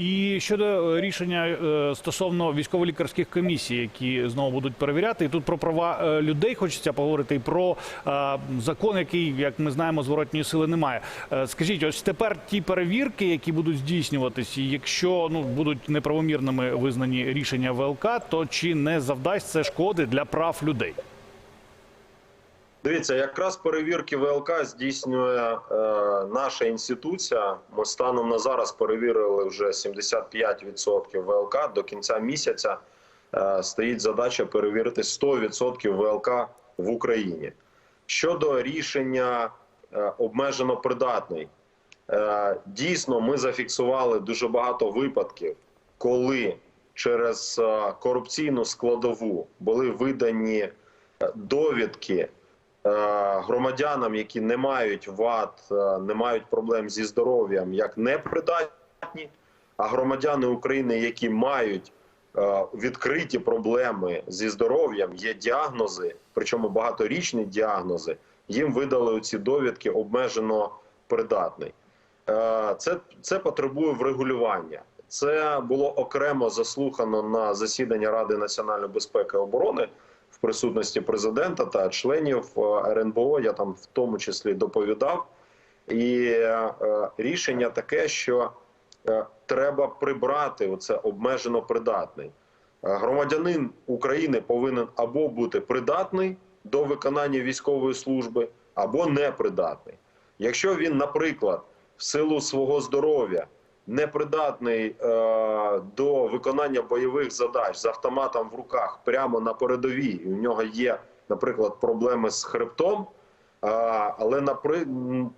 І щодо е, рішення е, стосовно військово-лікарських комісій, які знову будуть перевіряти, і тут про права е, людей хочеться поговорити, і про закон, який, як ми знаємо, зворотньої сили немає. Скажіть, ось тепер ті перевірки, які будуть здійснюватись, і якщо ну будуть неправомірними визнані рішення ВЛК, то чи не завдасть це шкоди для прав людей? Дивіться, якраз перевірки ВЛК здійснює е, наша інституція. Ми станом на зараз перевірили вже 75% ВЛК. До кінця місяця е, стоїть задача перевірити 100% ВЛК в Україні. Щодо рішення е, обмежено придатний, е, дійсно ми зафіксували дуже багато випадків, коли через е, корупційну складову були видані е, довідки громадянам, які не мають вад, е, не мають проблем зі здоров'ям, як непридатні, а громадяни України, які мають е, відкриті проблеми зі здоров'ям, є діагнози, причому багаторічні діагнози, їм видали ці довідки обмежено придатний. Е, Це, це потребує врегулювання. Це було окремо заслухано на засіданні Ради національної безпеки і оборони в присутності президента та членів е, РНБО. Я там в тому числі доповідав. І е, рішення таке, що е, треба прибрати оце обмежено придатний. Громадянин України повинен або бути придатний до виконання військової служби, або непридатний. Якщо він, наприклад, в силу свого здоров'я непридатний е, до виконання бойових задач з автоматом в руках прямо на передовій, у нього є, наприклад, проблеми з хребтом, е, але напри... м,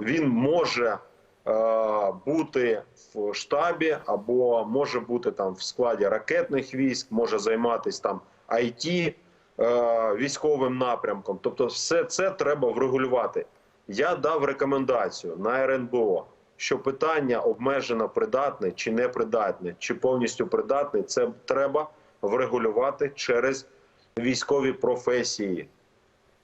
він може е, бути в штабі або може бути там в складі ракетних військ, може займатися там IT е, військовим напрямком. Тобто, все це треба врегулювати. Я дав рекомендацію на РНБО, що питання обмежено придатне чи непридатне, чи повністю придатне, це треба врегулювати через військові професії.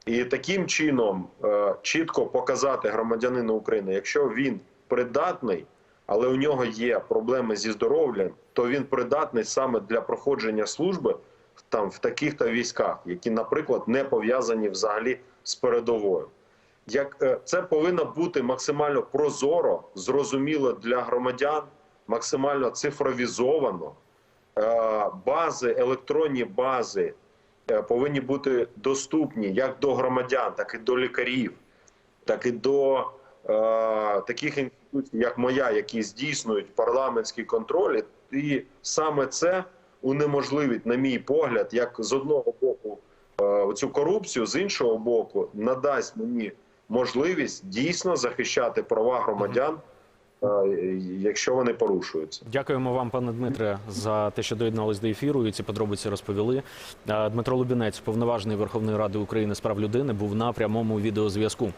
І таким чином е, чітко показати громадянину України, якщо він придатний, але у нього є проблеми зі здоров'ям, то він придатний саме для проходження служби там в таких то військах, які, наприклад, не пов'язані взагалі з передовою. Як е, це повинно бути максимально прозоро, зрозуміло для громадян, максимально цифровізовано. Е, Бази, електронні бази е, повинні бути доступні як до громадян, так і до лікарів, так і до таких інституцій, як моя, які здійснюють парламентський контроль. І саме це унеможливить, на мій погляд, як з одного боку цю корупцію, з іншого боку, надасть мені можливість дійсно захищати права громадян, е, якщо вони порушуються. Дякуємо вам, пане Дмитре, за те, що доєднались до ефіру і ці подробиці розповіли. Е, Дмитро Лубінець, повноважений Верховної Ради України з прав людини, був на прямому відеозв'язку.